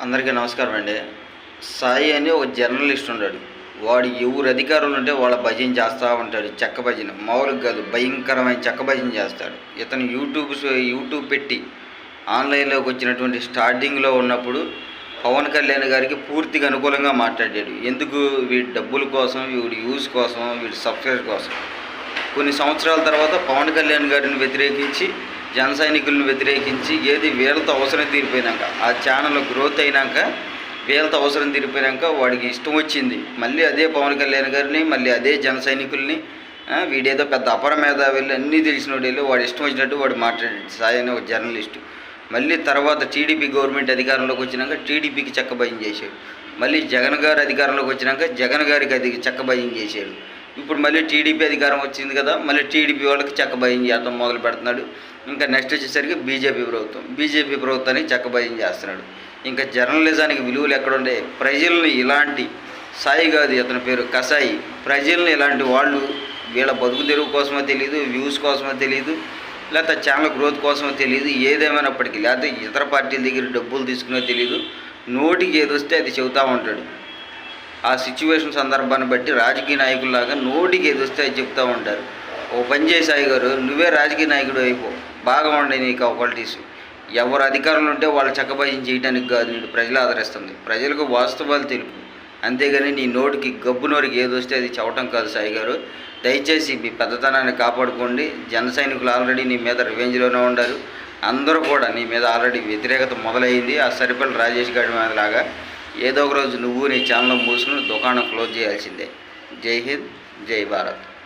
అందరికీ నమస్కారం అండి. సాయి అని ఒక జర్నలిస్ట్ ఉన్నాడు వాడు ఎవరు అధికారులు ఉంటే వాళ్ళ భజన చేస్తూ ఉంటాడు. చెక్క భజన. మామూలుగా కాదు భయంకరమైన చెక్క భజన చేస్తాడు. ఇతను యూట్యూబ్ యూట్యూబ్ పెట్టి ఆన్లైన్లోకి వచ్చినటువంటి స్టార్టింగ్లో ఉన్నప్పుడు పవన్ కళ్యాణ్ గారికి పూర్తిగా అనుకూలంగా మాట్లాడాడు. ఎందుకు? వీడి డబ్బుల కోసం వీడి యూస్ కోసం వీడి సబ్స్క్రైబ్ కోసం. కొన్ని సంవత్సరాల తర్వాత పవన్ కళ్యాణ్ గారిని వ్యతిరేకించి జన సైనికులను వ్యతిరేకించి ఏది వీళ్ళతో అవసరం తీరిపోయినాక ఆ ఛానల్ గ్రోత్ అయినాక వీళ్ళతో అవసరం తీరిపోయినాక వాడికి ఇష్టం వచ్చింది. మళ్ళీ అదే పవన్ కళ్యాణ్ గారిని మళ్ళీ అదే జన సైనికుల్ని వీడేదో పెద్ద అపర వెళ్ళి అన్నీ తెలిసిన వెళ్ళి వాడు ఇష్టం వచ్చినట్టు వాడు మాట్లాడాడు. సాయి అనే ఒక జర్నలిస్టు. మళ్ళీ తర్వాత టీడీపీ గవర్నమెంట్ అధికారంలోకి వచ్చినాక టీడీపీకి చెక్క భయం చేశాడు. మళ్ళీ జగన్ గారు అధికారంలోకి వచ్చినాక జగన్ గారికి అది చెక్క భయం చేశాడు. ఇప్పుడు మళ్ళీ టీడీపీ అధికారం వచ్చింది కదా మళ్ళీ టీడీపీ వాళ్ళకి చెక్క భయం చేస్తాం మొదలు పెడుతున్నాడు. ఇంకా నెక్స్ట్ వచ్చేసరికి బీజేపీ ప్రభుత్వం. బీజేపీ ప్రభుత్వానికి చెక్క భయం చేస్తున్నాడు. ఇంకా జర్నలిజానికి విలువలు ఎక్కడుండే ప్రజల్ని ఇలాంటి సాయి కాదు ఇతని పేరు కసాయి. ప్రజల్ని ఇలాంటి వాళ్ళు వీళ్ళ బతుకు తెరువు కోసమో తెలియదు వ్యూస్ కోసమో తెలియదు లేకపోతే ఛానల్ గ్రోత్ కోసమో తెలియదు ఏదేమైనప్పటికీ లేకపోతే ఇతర పార్టీల దగ్గర డబ్బులు తీసుకునే తెలియదు నోటికి ఏదొస్తే అది చెబుతూ ఉంటాడు. ఆ సిచ్యువేషన్ సందర్భాన్ని బట్టి రాజకీయ నాయకుల్లాగా నోటికి ఏదొస్తే అది చెప్తూ ఉంటారు. ఓ పని చేసాయి గారు నువ్వే రాజకీయ నాయకుడు అయిపో. బాగా ఉండే నీకు క్వాలిటీస్ ఎవరు అధికారంలో ఉంటే వాళ్ళు చక్కబయం చేయడానికి కాదు నీకు ప్రజలు ఆదరిస్తుంది. ప్రజలకు వాస్తవాలు తెలుపు. అంతేగాని నీ నోటికి గబ్బు నోరికి ఏదొస్తే అది చవటం కాదు సాయి గారు. దయచేసి మీ పెద్దతనాన్ని కాపాడుకోండి. జన సైనికులు ఆల్రెడీ నీ మీద రివెంజ్లోనే ఉండరు. అందరూ కూడా నీ మీద ఆల్రెడీ వ్యతిరేకత మొదలైంది. ఆ సరిపల్లి రాజేష్ గారి మీద లాగా ఏదో ఒక రోజు నువ్వు నీ ఛానల్ మూసుకుని దుకాణం క్లోజ్ చేయాల్సిందే. జై హింద్ జై భారత్.